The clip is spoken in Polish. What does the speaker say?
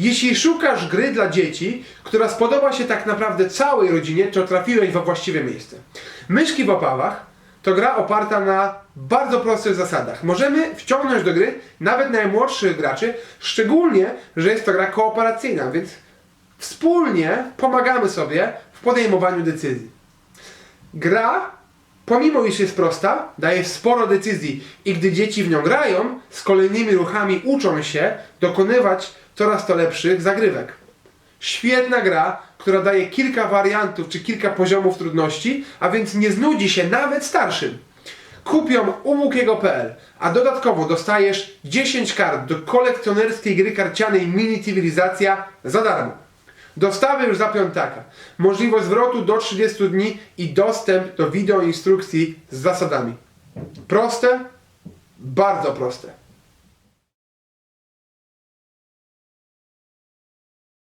Jeśli szukasz gry dla dzieci, która spodoba się tak naprawdę całej rodzinie, to trafiłeś we właściwe miejsce. Myszki w opałach to gra oparta na bardzo prostych zasadach. Możemy wciągnąć do gry nawet najmłodszych graczy, szczególnie, że jest to gra kooperacyjna, więc wspólnie pomagamy sobie w podejmowaniu decyzji. Gra, pomimo iż jest prosta, daje sporo decyzji i gdy dzieci w nią grają, z kolejnymi ruchami uczą się dokonywać coraz to lepszych zagrywek. Świetna gra, która daje kilka wariantów czy kilka poziomów trudności, a więc nie znudzi się nawet starszym. Kup ją u Łukiego.pl, a dodatkowo dostajesz 10 kart do kolekcjonerskiej gry karcianej Mini Cywilizacja za darmo. Dostawy już za piątaka. Możliwość zwrotu do 30 dni i dostęp do wideoinstrukcji z zasadami. Proste? Bardzo proste.